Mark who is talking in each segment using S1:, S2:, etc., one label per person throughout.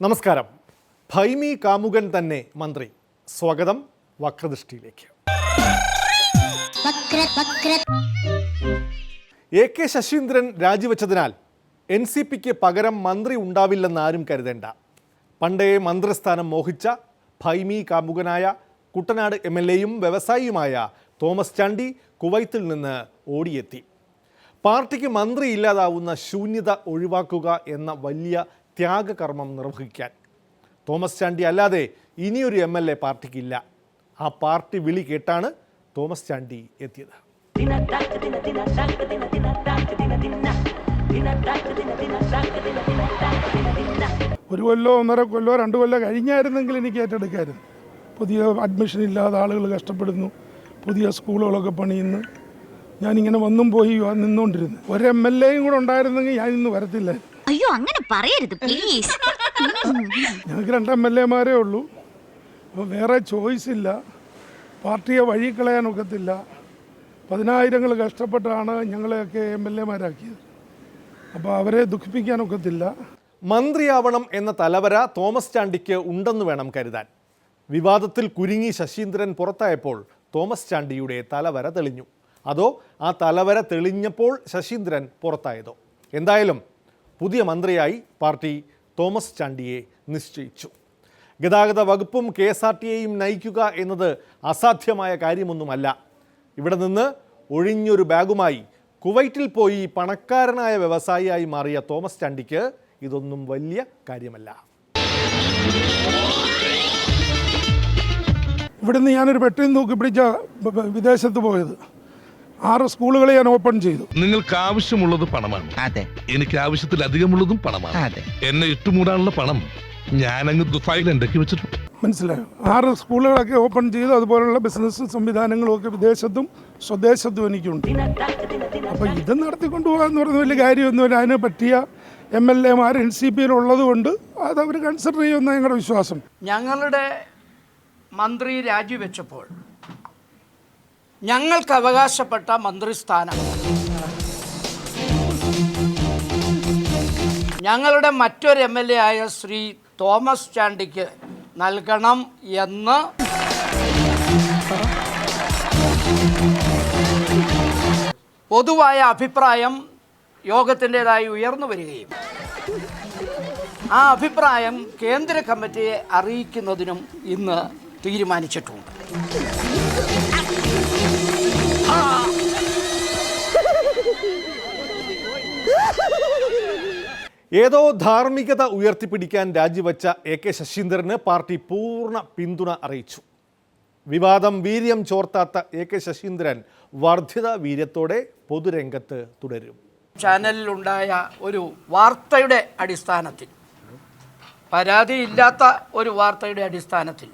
S1: നമസ്കാരം. ഭൈമി കാമുകൻ തന്നെ മന്ത്രി. സ്വാഗതം വക്രദൃഷ്ടിയിലേക്ക്.
S2: വക്ര വക്ര
S1: എ കെ ശശീന്ദ്രൻ രാജിവെച്ചതിനാൽ എൻ സി പിക്ക് പകരം മന്ത്രി ഉണ്ടാവില്ലെന്ന് ആരും കരുതേണ്ട. പണ്ടേ മന്ത്രിസ്ഥാനം മോഹിച്ച ഭൈമി കാമുകനായ കുട്ടനാട് എം എൽ എയും വ്യവസായിയുമായ തോമസ് ചാണ്ടി കുവൈത്തിൽ നിന്ന് ഓടിയെത്തി. പാർട്ടിക്ക് മന്ത്രി ഇല്ലാതാവുന്ന ശൂന്യത ഒഴിവാക്കുക എന്ന വലിയ ത്യാഗകർമ്മം നിർവഹിക്കാൻ. തോമസ് ചാണ്ടി അല്ലാതെ ഇനിയൊരു എം എൽ എ പാർട്ടിക്കില്ല. ആ പാർട്ടി വിളി കേട്ടാണ് തോമസ് ചാണ്ടി എത്തിയത്.
S3: ഒരു കൊല്ലോ ഒന്നര കൊല്ലോ രണ്ട് കൊല്ലോ കഴിഞ്ഞായിരുന്നെങ്കിൽ എനിക്ക് ഏറ്റെടുക്കായിരുന്നു. പുതിയ അഡ്മിഷൻ ഇല്ലാതെ ആളുകൾ കഷ്ടപ്പെടുന്നു. പുതിയ സ്കൂളുകളൊക്കെ പണിയുന്നു. ഞാനിങ്ങനെ വന്നും പോയി നിന്നുകൊണ്ടിരുന്നു ഒരു എം എൽ എയും കൂടെ ഉണ്ടായിരുന്നെങ്കിൽ ഞാൻ ഇന്ന് വരത്തില്ല.
S4: അയ്യോ അങ്ങനെ പറയരുത് പ്ലീസ്
S3: ഞങ്ങൾക്ക് രണ്ട് എം എൽ എമാരേ ഉള്ളൂ. അപ്പോൾ വേറെ ചോയ്സ് ഇല്ല. പാർട്ടിയെ വഴി കളയാനൊക്കത്തില്ല പതിനായിരങ്ങൾ കഷ്ടപ്പെട്ടാണ് ഞങ്ങളെയൊക്കെ എം എൽ എമാരാക്കിയത്. അപ്പോൾ അവരെ ദുഃഖിപ്പിക്കാനൊക്കത്തില്ല
S1: മന്ത്രിയാവണം എന്ന തലവര തോമസ് ചാണ്ടിക്ക് ഉണ്ടെന്ന് വേണം കരുതാൻ. വിവാദത്തിൽ കുരുങ്ങി ശശീന്ദ്രൻ പുറത്തായപ്പോൾ തോമസ് ചാണ്ടിയുടെ തലവര തെളിഞ്ഞു. അതോ ആ തലവര തെളിഞ്ഞപ്പോൾ ശശീന്ദ്രൻ പുറത്തായതോ? എന്തായാലും പുതിയ മന്ത്രിയായി പാർട്ടി തോമസ് ചാണ്ടിയെ നിശ്ചയിച്ചു. ഗതാഗത വകുപ്പും കെ എസ് ആർ ടിയെയും നയിക്കുക എന്നത് അസാധ്യമായ കാര്യമൊന്നുമല്ല. ഇവിടെ നിന്ന് ഒഴിഞ്ഞൊരു ബാഗുമായി കുവൈറ്റിൽ പോയി പണക്കാരനായ വ്യവസായിയായി മാറിയ തോമസ് ചാണ്ടിക്ക് ഇതൊന്നും വലിയ കാര്യമല്ല.
S3: ഇവിടുന്ന് ഞാനൊരു പെട്ടിയും തൂക്കി പിടിച്ച വിദേശത്ത് പോയത്. ആറ് സ്കൂളുകളെ ഞാൻ ഓപ്പൺ ചെയ്തു.
S5: നിങ്ങൾക്ക് ആവശ്യമുള്ളത് പണമാണ്.
S6: അതെ.
S5: എനിക്ക് ആവശ്യത്തിലധികമുള്ളതും പണമാണ്.
S6: അതെ.
S5: എന്നെ ഇട്ടുമൂടാനുള്ള പണം ഞാനങ്ങ് ദുഫായിൽ ഉണ്ടാക്കി വെച്ചിട്ടുണ്ട്
S3: മനസ്സിലായോ? ആറ് സ്കൂളുകളൊക്കെ ഓപ്പൺ ചെയ്തു. അതുപോലുള്ള ബിസിനസ് സംവിധാനങ്ങളും ഒക്കെ വിദേശത്തും സ്വദേശത്തും എനിക്കുണ്ട്. അപ്പോൾ ഇത് നടത്തിക്കൊണ്ടു പോകാന്ന് പറഞ്ഞ വലിയ കാര്യമൊന്നുമില്ല. അതിന് പറ്റിയ എം എൽ എമാർ എൻ സി പിയിൽ ഉള്ളത് കൊണ്ട് അത് അവർ കൺസിഡർ ചെയ്യുമെന്ന ഞങ്ങളുടെ വിശ്വാസം.
S7: ഞങ്ങളുടെ മന്ത്രി രാജിവെച്ചപ്പോൾ. ഞങ്ങൾക്ക് അവകാശപ്പെട്ട മന്ത്രിസ്ഥാനം ഞങ്ങളുടെ മറ്റൊരു എം എൽ എ ആയ ശ്രീ തോമസ് ചാണ്ടിക്ക് നൽകണം എന്ന് പൊതുവായ അഭിപ്രായം യോഗത്തിന്റെതായി ഉയർന്നു വരികയും ആ അഭിപ്രായം കേന്ദ്ര കമ്മിറ്റിയെ അറിയിക്കുന്നതിനും ഇന്ന് തീരുമാനിച്ചിട്ടുണ്ട്.
S1: ഏതോ ധാർമ്മികത ഉയർത്തിപ്പിടിക്കാൻ രാജിവെച്ച എ കെ ശശീന്ദ്രന് പാർട്ടി പൂർണ പിന്തുണ അറിയിച്ചു. വിവാദം വീര്യം ചോർത്താത്ത എ കെ ശശീന്ദ്രൻ വർദ്ധിത വീര്യത്തോടെ പൊതുരംഗത്ത് തുടരും.
S7: ചാനലിലുണ്ടായ ഒരു വാർത്തയുടെ അടിസ്ഥാനത്തിൽ പരാതിയില്ലാത്ത ഒരു വാർത്തയുടെ അടിസ്ഥാനത്തിൽ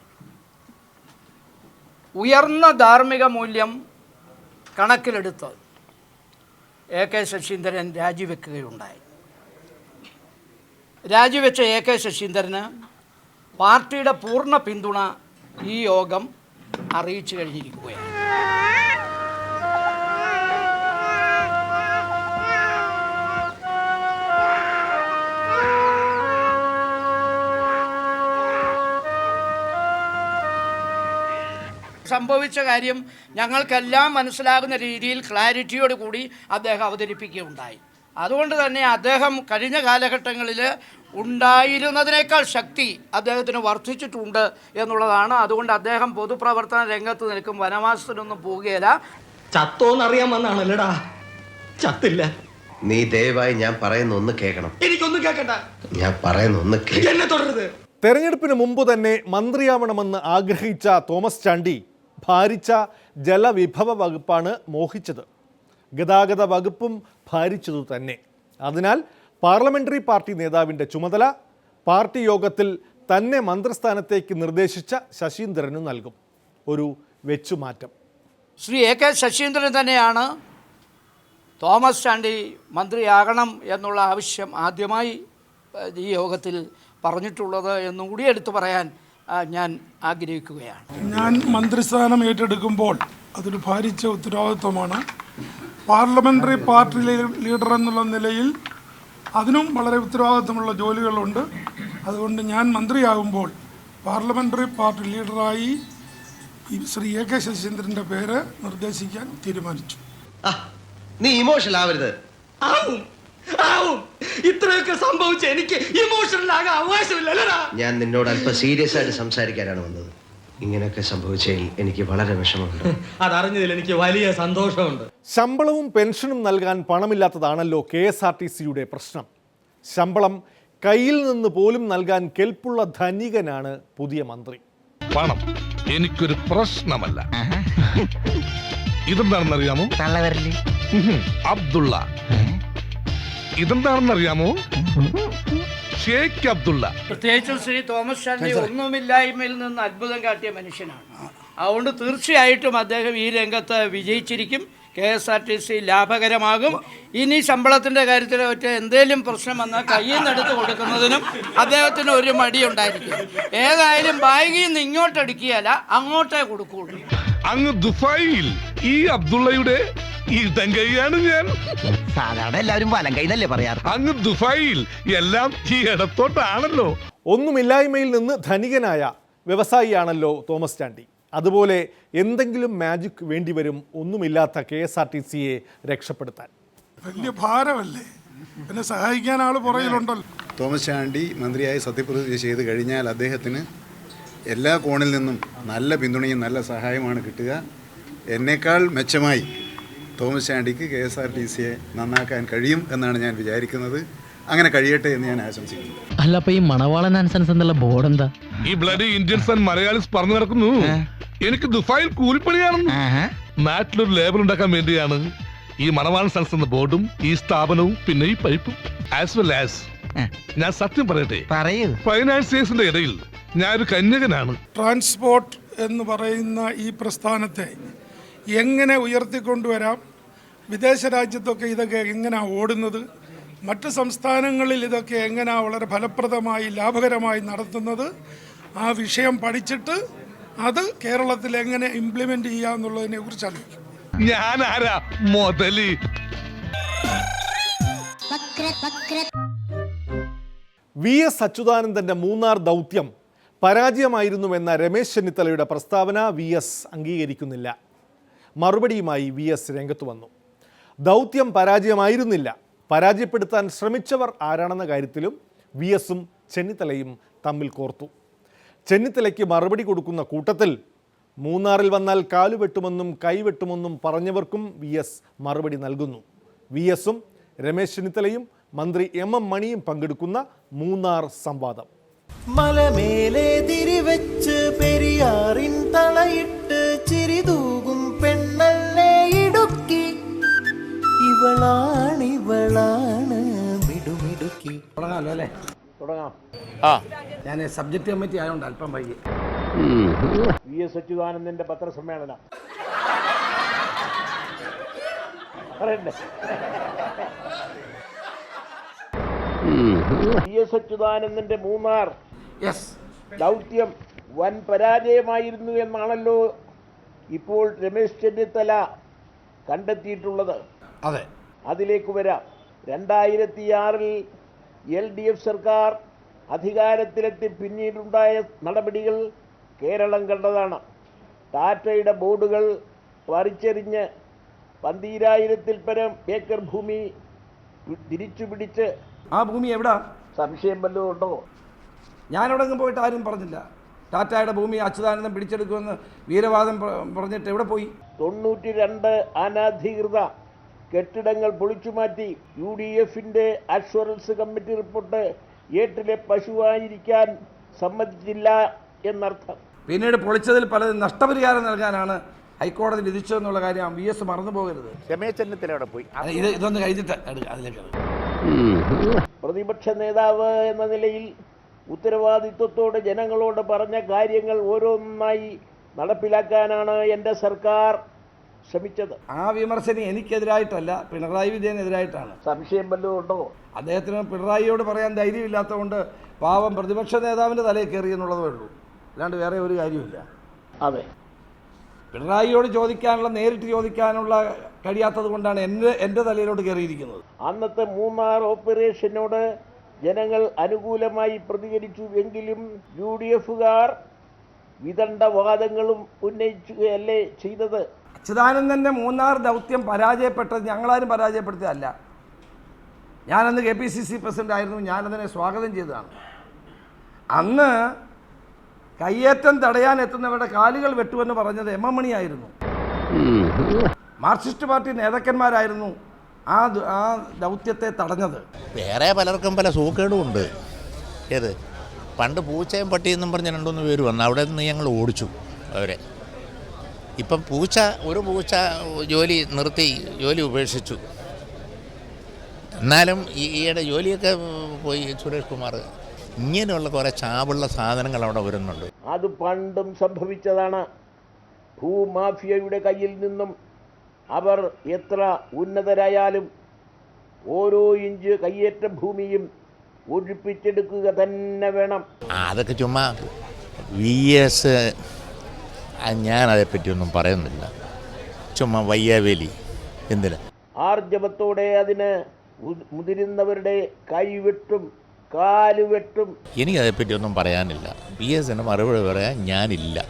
S7: ഉയർന്ന ധാർമ്മിക മൂല്യം കണക്കിലെടുത്ത് എ കെ ശശീന്ദ്രൻ രാജിവെക്കുകയുണ്ടായി. രാജിവെച്ച എ കെ ശശീന്ദ്രന് പാർട്ടിയുടെ പൂർണ പിന്തുണ ഈ യോഗം അറിയിച്ചു കഴിഞ്ഞിരിക്കുകയാണ്. സംഭവിച്ച കാര്യം ഞങ്ങൾക്കെല്ലാം മനസ്സിലാകുന്ന രീതിയിൽ ക്ലാരിറ്റിയോട് കൂടി അദ്ദേഹം അവതരിപ്പിക്കുകയുണ്ടായി. അതുകൊണ്ട് തന്നെ അദ്ദേഹം കഴിഞ്ഞ കാലഘട്ടങ്ങളിൽ ഉണ്ടായിരുന്നതിനേക്കാൾ ശക്തി അദ്ദേഹത്തിന് വർദ്ധിച്ചിട്ടുണ്ട് എന്നുള്ളതാണ്. അതുകൊണ്ട് അദ്ദേഹം പൊതുപ്രവർത്തന രംഗത്ത് നിൽക്കും വനവാസത്തിനൊന്നും പോവുകയില്ല
S6: ചത്തോന്നറിയാൻ വന്നാണല്ലേടാ ചത്തില്ല.
S8: നീ ദയവായി ഞാൻ പറയുന്ന ഒന്ന് കേൾക്കണം.
S6: എനിക്കൊന്നും കേക്കണ്ട
S8: ഞാൻ പറയുന്ന ഒന്ന് കേൾക്കണം
S1: തെരഞ്ഞെടുപ്പിന് മുമ്പ് തന്നെ മന്ത്രിയാവണമെന്ന് ആഗ്രഹിച്ച തോമസ് ചാണ്ടി ഭാരിച്ച ജലവിഭവ വകുപ്പാണ് മോഹിച്ചത്. ഗതാഗത വകുപ്പും ഭാരിച്ചതു തന്നെ. അതിനാൽ പാർലമെന്ററി പാർട്ടി നേതാവിന്റെ ചുമതല പാർട്ടി യോഗത്തിൽ തന്നെ മന്ത്രിസ്ഥാനത്തേക്ക് നിർദ്ദേശിച്ച ശശീന്ദ്രന് നൽകും. ഒരു വെച്ചുമാറ്റം.
S7: ശ്രീ എ കെ ശശീന്ദ്രൻ തന്നെയാണ് തോമസ് ചാണ്ടി മന്ത്രിയാകണം എന്നുള്ള ആവശ്യം ആദ്യമായി ഈ യോഗത്തിൽ പറഞ്ഞിട്ടുള്ളത് എന്നും കൂടി എടുത്തു പറയാൻ ഞാൻ ആഗ്രഹിക്കുകയാണ്.
S3: ഞാൻ മന്ത്രിസ്ഥാനം ഏറ്റെടുക്കുമ്പോൾ അതൊരു ഭാരിച്ച ഉത്തരവാദിത്വമാണ്. പാർലമെന്ററി പാർട്ടി ലീഡർ എന്നുള്ള നിലയിൽ അതിനും വളരെ ഉത്തരവാദിത്വമുള്ള ജോലികളുണ്ട്. അതുകൊണ്ട് ഞാൻ മന്ത്രിയാകുമ്പോൾ പാർലമെന്ററി പാർട്ടി ലീഡറായി ശ്രീ എ കെ ശശീന്ദ്രന്റെ പേര് നിർദ്ദേശിക്കാൻ തീരുമാനിച്ചു.
S8: ആ നീ ഇമോഷണൽ ആവരുത്.
S6: ആവും. ഇത്രയൊക്കെ സംഭവിച്ച എനിക്ക് ഇമോഷണൽ ആകാൻ അവകാശമില്ലല്ലടാ.
S8: ഞാൻ നിന്നോട് അല്പം സീരിയസ് ആയിട്ട് സംസാരിക്കാനാണ് വന്നത്. ഇങ്ങനെയൊക്കെ സംഭവിച്ചതിൽ എനിക്ക് വളരെ വിഷമമുണ്ട്.
S6: അതറിഞ്ഞതിൽ എനിക്ക് വലിയ സന്തോഷമുണ്ട്.
S1: ശമ്പളവും പെൻഷനും നൽകാൻ പണമില്ലാത്തതാണല്ലോ കെ എസ് ആർ ടി സിയുടെ പ്രശ്നം. ശമ്പളം കയ്യിൽ നിന്ന് പോലും നൽകാൻ കെൽപ്പുള്ള ധനികനാണ് പുതിയ മന്ത്രി.
S5: പണം എനിക്കൊരു പ്രശ്നമല്ല. ഇതെന്താണെന്നറിയാമോ? അബ്ദുള്ള. ഇതെന്താണെന്നറിയാമോ? ഷേഖ് അബ്ദുള്ള.
S7: പ്രത്യേകിച്ചും ശ്രീ തോമസ് ചാണ്ടി ഒന്നുമില്ലായ്മയിൽ നിന്ന് അത്ഭുതം കാട്ടിയ മനുഷ്യനാണ്. അതുകൊണ്ട് തീർച്ചയായിട്ടും അദ്ദേഹം ഈ രംഗത്ത് വിജയിച്ചിരിക്കും. K S R T C ലാഭകരമാകും. ഇനി ശമ്പളത്തിന്റെ കാര്യത്തിൽ ഒറ്റ എന്തെങ്കിലും പ്രശ്നം വന്നാൽ കയ്യിൽ നിന്ന് എടുത്ത് കൊടുക്കുന്നതിനും അദ്ദേഹത്തിന് ഒരു മടി മടിയുണ്ടായിരിക്കും. ഏതായാലും ബാഗിൽ നിന്ന് ഇങ്ങോട്ടടിക്കുകയല്ല അങ്ങോട്ടേ കൊടുക്കുകയുള്ളൂ
S5: അങ്ങ് ദുബായിൽ ഈ അബ്ദുള്ളയുടെ ഇടം കൈയാണ് ഞാൻ.
S9: സാധാരണ എല്ലാവരും വലം കൈന്നല്ലേ പറയാറ്.
S5: അങ്ങ് ദുബായിൽ എല്ലാം ഈ ഇടത്തോട്ടാണല്ലോ.
S1: ഒന്നുമില്ലായ്മയിൽ നിന്ന് ധനികനായ വ്യവസായിയാണല്ലോ തോമസ് ചാണ്ടി. അതുപോലെ എന്തെങ്കിലും മാജിക് വേണ്ടി വരും ഒന്നുമില്ലാത്ത കെ എസ് ആർ ടി സിയെ രക്ഷപ്പെടുത്താൻ.
S3: വലിയ ഭാരമല്ലേ? എന്നെ സഹായിക്കാൻ ആൾ പുറകിലുണ്ടല്ലോ.
S10: തോമസ് ചാണ്ടി മന്ത്രിയായി സത്യപ്രതിജ്ഞ ചെയ്ത് കഴിഞ്ഞാൽ അദ്ദേഹത്തിന് എല്ലാ കോണിൽ നിന്നും നല്ല പിന്തുണയും നല്ല സഹായമാണ് കിട്ടുക. എന്നേക്കാൾ മെച്ചമായി തോമസ് ചാണ്ടിക്ക് കെ എസ് ആർ ടി സിയെ നന്നാക്കാൻ കഴിയും എന്നാണ് ഞാൻ വിചാരിക്കുന്നത്. അങ്ങനെ കഴിയട്ടെ എന്ന് ഞാൻ ആശംസിക്കുന്നു.
S9: അല്ല അപ്പൊ ഈ മണവാളൻ ആൻസൻസ് എന്നുള്ള ബോർഡ് എന്താ?
S5: ഈ ബ്ലഡ് ഇന്ത്യൻസ് ആൻഡ് മലയാളീസ് പറഞ്ഞു നടക്കുന്നു. എനിക്ക് ദുബായിൽ കൂലിപ്പണിയാണെന്ന്. നാട്ടിലൊരു ലേബൽ ഉണ്ടാക്കാൻ വേണ്ടിയാണ് ഈ മണവാളൻ സൺസ് എന്ന ബോർഡും ഈ സ്ഥാപനവും പിന്നെ ഈ പൈപ്പും ആസ് വെൽ ആസ് ഞാൻ സത്യം പറയട്ടെ.
S9: പറയൂ.
S5: ഫൈനാൻസിയേഴ്സിന്റെ ഇടയിൽ ഒരു കന്യകനാണ്.
S3: ട്രാൻസ്പോർട്ട് എന്ന് പറയുന്ന ഈ പ്രസ്ഥാനത്തെ എങ്ങനെ ഉയർത്തിക്കൊണ്ടുവരാം? വിദേശ രാജ്യത്തൊക്കെ ഇതൊക്കെ എങ്ങനെയാണ് ഓടുന്നത്? മറ്റ് സംസ്ഥാനങ്ങളിൽ ഇതൊക്കെ എങ്ങനെയാണ് വളരെ ഫലപ്രദമായി ലാഭകരമായി നടത്തുന്നത് ആ വിഷയം പഠിച്ചിട്ട് അത് കേരളത്തിൽ എങ്ങനെ ഇംപ്ലിമെന്റ് ചെയ്യാം എന്നുള്ളതിനെ കുറിച്ച് ആലോചിക്കും.
S5: ഞാൻ ആരാ
S2: മുതൽ
S1: വി എസ് അച്യുതാനന്ദന്റെ മൂന്നാർ ദൗത്യം പരാജയമായിരുന്നുവെന്ന രമേശ് ചെന്നിത്തലയുടെ പ്രസ്താവന വി എസ് അംഗീകരിക്കുന്നില്ല. മറുപടിയുമായി വി എസ് രംഗത്ത് വന്നു. ദൗത്യം പരാജയമായിരുന്നില്ല. പരാജയപ്പെടുത്താൻ ശ്രമിച്ചവർ ആരാണെന്ന കാര്യത്തിലും വി എസും ചെന്നിത്തലയും തമ്മിൽ കോർത്തു. ചെന്നിത്തലയ്ക്ക് മറുപടി കൊടുക്കുന്ന കൂട്ടത്തിൽ മൂന്നാറിൽ വന്നാൽ കാലുവെട്ടുമെന്നും കൈവെട്ടുമെന്നും പറഞ്ഞവർക്കും വി എസ് മറുപടി നൽകുന്നു. വി എസും രമേശ് ചെന്നിത്തലയും മന്ത്രി എം എം മണിയും പങ്കെടുക്കുന്ന മൂന്നാർ സംവാദം.
S11: മലമേലെ തിരിവെച്ച് പെരിയാറിൻ തളയിട്ട്
S7: തുടങ്ങാമല്ലോ അല്ലേ? തുടങ്ങാം. ആ. ഞാൻ സബ്ജക്ട് കമ്മിറ്റി ആയതുകൊണ്ട് അല്പം വൈകി. വി എസ് അച്യുതാനന്ദന്റെ പത്രസമ്മേളനം. പറയണ്ടേ
S12: വി എസ് അച്യുതാനന്ദന്റെ മൂന്നാർ.
S7: യെസ്
S12: ദൗത്യം വൻ പരാജയമായിരുന്നു എന്നാണല്ലോ ഇപ്പോൾ രമേശ് ചെന്നിത്തല കണ്ടെത്തിയിട്ടുള്ളത്.
S7: അതെ.
S12: അതിലേക്ക് വരാം. രണ്ടായിരത്തിയാറിൽ എൽ ഡി എഫ് സർക്കാർ അധികാരത്തിലെത്തി പിന്നീടുണ്ടായ നടപടികൾ കേരളം കണ്ടതാണ്. ടാറ്റയുടെ ബോർഡുകൾ പറിച്ചെറിഞ്ഞ് പന്തീരായിരത്തിൽ പരം ഏക്കർ ഭൂമി തിരിച്ചു പിടിച്ച്
S7: ആ ഭൂമി എവിടാ?
S12: സംശയം വല്ലതും ഉണ്ടോ?
S7: ഞാനവിടെ പോയിട്ട് ആരും പറഞ്ഞില്ല. ടാറ്റയുടെ ഭൂമി അച്യുതാനന്ദം പിടിച്ചെടുക്കുമെന്ന് വീരവാദം പറഞ്ഞിട്ട് എവിടെ പോയി?
S12: തൊണ്ണൂറ്റി രണ്ട് അനധികൃത കെട്ടിടങ്ങൾ പൊളിച്ചുമാറ്റി യു ഡി എഫിന്റെ അഷ്വറൻസ് കമ്മിറ്റി റിപ്പോർട്ട് ഏട്ടിലെ പശുവായിരിക്കാൻ സമ്മതിച്ചില്ല എന്നർത്ഥം.
S7: പിന്നീട് പൊളിച്ചതിൽ പലതും നഷ്ടപരിഹാരം നൽകാനാണ് ഹൈക്കോടതി വിധിച്ചതെന്നുള്ള കാര്യം വി എസ് മറന്നു പോകരുത്
S12: രമേശ് പോയി.
S7: ഇത് ഇതൊന്ന് കഴിഞ്ഞിട്ട് അതിലേക്ക്
S12: പ്രതിപക്ഷ നേതാവ് എന്ന നിലയിൽ ഉത്തരവാദിത്വത്തോടെ ജനങ്ങളോട് പറഞ്ഞ കാര്യങ്ങൾ ഓരോന്നായി നടപ്പിലാക്കാനാണ് എന്റെ സർക്കാർ ശ്രമിച്ചത്.
S7: ആ വിമർശനം എനിക്കെതിരായിട്ടല്ല പിണറായി വിജയനെതിരായിട്ടാണ്.
S12: സംശയം വല്ലതും ഉണ്ടോ?
S7: അദ്ദേഹത്തിന് പിണറായിയോട് പറയാൻ ധൈര്യമില്ലാത്തതുകൊണ്ട് പാവം പ്രതിപക്ഷ നേതാവിന്റെ തലയിൽ കയറി എന്നുള്ളതേ ഉള്ളൂ.
S13: അല്ലാണ്ട് വേറെ ഒരു കാര്യമില്ല
S12: അതെ.
S13: പിണറായിയോട് ചോദിക്കാനുള്ള നേരിട്ട് ചോദിക്കാനുള്ള കഴിയാത്തത് കൊണ്ടാണ് എന്റെ എന്റെ തലയിലോട്ട് കയറിയിരിക്കുന്നത്.
S12: അന്നത്തെ മൂന്നാർ ഓപ്പറേഷനോട് ജനങ്ങൾ അനുകൂലമായി പ്രതികരിച്ചു എങ്കിലും യു ഡി എഫുകാർ വിദണ്ഡവാദങ്ങളും ഉന്നയിക്കുകയല്ലേ ചെയ്തത്?
S13: അച്യുതാനന്ദന്റെ മൂന്നാർ ദൗത്യം പരാജയപ്പെട്ടത് ഞങ്ങളാരും പരാജയപ്പെടുത്തിയതല്ല. ഞാനന്ന് K P C C president ആയിരുന്നു ഞാനതിനെ സ്വാഗതം ചെയ്തതാണ്. അന്ന് കയ്യേറ്റം തടയാൻ എത്തുന്നവരുടെ കാലുകൾ വെട്ടുമെന്ന് പറഞ്ഞത് എം എം മണിയായിരുന്നു. മാർക്സിസ്റ്റ് പാർട്ടി നേതാക്കന്മാരായിരുന്നു ആ ആ ദൗത്യത്തെ തടഞ്ഞത്.
S11: വേറെ പലർക്കും പല സൂക്കേടുമുണ്ട് ഏത്? പണ്ട് പൂച്ചയും പട്ടിയെന്നും പറഞ്ഞ് രണ്ടുമൂന്ന് പേര് വന്നു അവിടെ നിന്ന് ഞങ്ങൾ ഓടിച്ചു അവരെ. ഇപ്പം പൂച്ച ഒരു പൂച്ച ജോലി നിർത്തി ജോലി ഉപേക്ഷിച്ചു. എന്നാലും ഈ ഈയിടെ ജോലിയൊക്കെ പോയി സുരേഷ് കുമാർ. ഇങ്ങനെയുള്ള കുറേ ചാവുള്ള സാധനങ്ങൾ അവിടെ വരുന്നുണ്ട്.
S12: അത് പണ്ടും സംഭവിച്ചതാണ്. ഭൂമാഫിയയുടെ കയ്യിൽ നിന്നും അവർ എത്ര ഉന്നതരായാലും ഓരോ ഇഞ്ച് കയ്യേറ്റ ഭൂമിയും ഒഴിപ്പിച്ചെടുക്കുക തന്നെ വേണം.
S11: അതൊക്കെ ചുമ്മാ വി എസ് ഞാൻ അതേപ്പറ്റിയൊന്നും പറയുന്നില്ല. ചുമ്മാ വയ്യാവേലി. എന്തിനാ?
S12: ആർജവത്തോടെ അതിന് മുതിരുന്നവരുടെ കൈവെട്ടും കാലുവെട്ടും.
S11: എനിക്കതേപ്പറ്റിയൊന്നും പറയാനില്ല. പി എസിന് മറുപടി പറയാൻ ഞാനില്ല.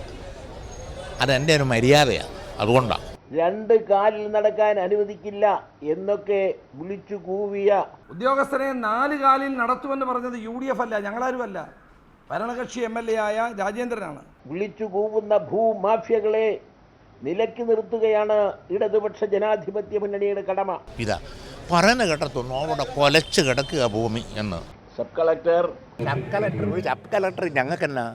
S11: അതെന്റെ ഒരു മര്യാദയാണ് അതുകൊണ്ടാണ്
S12: രണ്ട് കാലിൽ നടക്കാൻ അനുവദിക്കില്ല എന്നൊക്കെ വിളിച്ചു കൂവിയ.
S13: ഉദ്യോഗസ്ഥരെ നാല് കാലിൽ നടത്തുമെന്ന് പറഞ്ഞത് യു ഡി എഫ് അല്ല ഞങ്ങളാരുമല്ല ഭരണകക്ഷി എം എൽ എ ആയ രാജേന്ദ്രനാണ്.
S12: വിളിച്ചു കൂവുന്ന ഭൂമാഫിയകളെ നിലയ്ക്ക് നിർത്തുകയാണ് ഇടതുപക്ഷ ജനാധിപത്യ മുന്നണിയുടെ കടമ.
S11: ഇതാ പറയുന്ന കേട്ടത്തൊന്നും അവിടെ കൊലച്ച് കിടക്കുക ഭൂമി എന്ന്.
S12: Sub collector.
S11: Sub collector sub collector ഞങ്ങൾക്കെന്നാ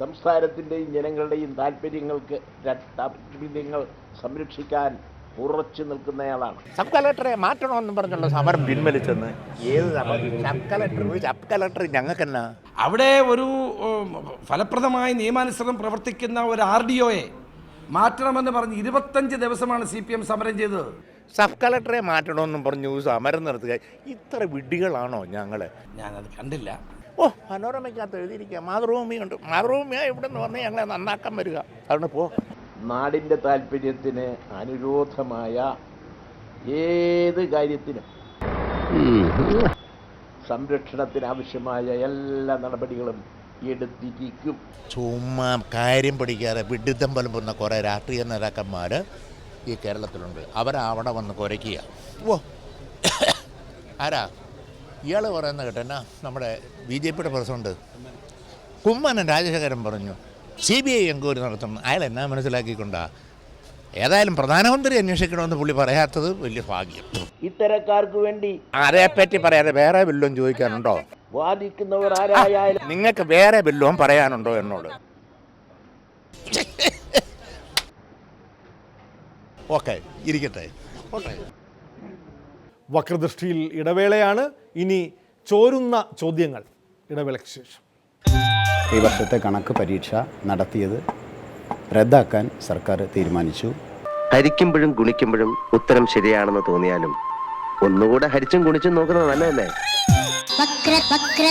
S12: സംസ്ഥാനത്തിന്റെയും ജനങ്ങളുടെയും താല്പര്യങ്ങൾക്ക് താല്പര്യങ്ങൾ സംരക്ഷിക്കാൻ ഉറച്ചു നിൽക്കുന്നയാളാണ്.
S11: സബ് കളക്ടറെ മാറ്റണമെന്ന് പറഞ്ഞുള്ള സമരം. പിൻവലിച്ചെന്ന്? ഏത് സമരം? സബ് കളക്ടർ സബ് കളക്ടർ ഞങ്ങൾക്കെന്നാ?
S13: അവിടെ ഒരു ഫലപ്രദമായി നിയമാനുസൃതം പ്രവർത്തിക്കുന്ന ഒരു ആർ ഡി ഒയെ മാറ്റണമെന്ന് പറഞ്ഞ് ഇരുപത്തഞ്ച് ദിവസമാണ് സി പി എം സമരം ചെയ്തത്.
S11: സബ് കളക്ടറെ മാറ്റണമെന്നും പറഞ്ഞു സമരം നടത്തുക. ഇത്ര വിഡ്ഢികളാണോ ഞങ്ങൾ
S13: ഞാനത് കണ്ടില്ല.
S11: ഓ മനോരമയ്ക്കകത്ത് എഴുതിയിരിക്കുക. മാതൃഭൂമിയുണ്ട് മാതൃഭൂമിയാണ് ഇവിടെ നിന്ന് വന്ന് ഞങ്ങളെ നന്നാക്കാൻ വരിക. അതുകൊണ്ട് പോ.
S12: നാടിന്റെ താല്പര്യത്തിന് അനുരോധമായ ഏത് കാര്യത്തിനും സംരക്ഷണത്തിന് ആവശ്യമായ എല്ലാ നടപടികളും എടുത്തിരിക്കും.
S11: ചുമ്മാ കാര്യം പഠിക്കാതെ വിഡിത്തം പലമ്പുന്ന കുറേ രാഷ്ട്രീയ നേതാക്കന്മാർ ഈ കേരളത്തിലുണ്ട്. അവരവിടെ വന്ന് കുരയ്ക്കുക. ഓ ആരാ? ഇയാൾ പറയുന്ന കേട്ടെന്നാ നമ്മുടെ ബി ജെ പിയുടെ പ്രസിഡന്റ്? കുമ്മനം രാജശേഖരൻ പറഞ്ഞു സി ബി ഐ എൻക്വയറി നടത്തണം. അയാൾ എന്നാ മനസ്സിലാക്കിക്കൊണ്ടാ? ഏതായാലും പ്രധാനമന്ത്രി അന്വേഷിക്കണമെന്ന് പുള്ളി പറയാത്തത് വലിയ ഭാഗ്യം.
S12: ഇത്തരക്കാർക്ക് വേണ്ടി
S11: അതേപ്പറ്റി പറയാതെ വേറെ വല്ലതും ചോദിക്കാനുണ്ടോ?
S12: വാദിക്കുന്നവർ ആരായാലും
S11: നിങ്ങൾക്ക് വേറെ വല്ലതും പറയാനുണ്ടോ എന്നോട്? ഓക്കെ ഇരിക്കട്ടെ. ഓക്കെ.
S1: വക്രദൃഷ്ടിയിൽ ഇടവേളയാണ്. ഇനി ചോരുന്ന ചോദ്യങ്ങൾ ഇടവേളയ്ക്ക് ശേഷം.
S14: ഈ വർഷത്തെ കണക്ക് പരീക്ഷ നടത്തിയത് റദ്ദാക്കാൻ സർക്കാർ തീരുമാനിച്ചു.
S8: ഹരിക്കുമ്പോഴും ഗുണിക്കുമ്പോഴും ഉത്തരം ശരിയാണെന്ന് തോന്നിയാലും ഒന്നുകൂടെ ഹരിച്ചും ഗുണിച്ചും നോക്കുന്നത് നല്ലതല്ലേ?
S2: വക്ര വക്ര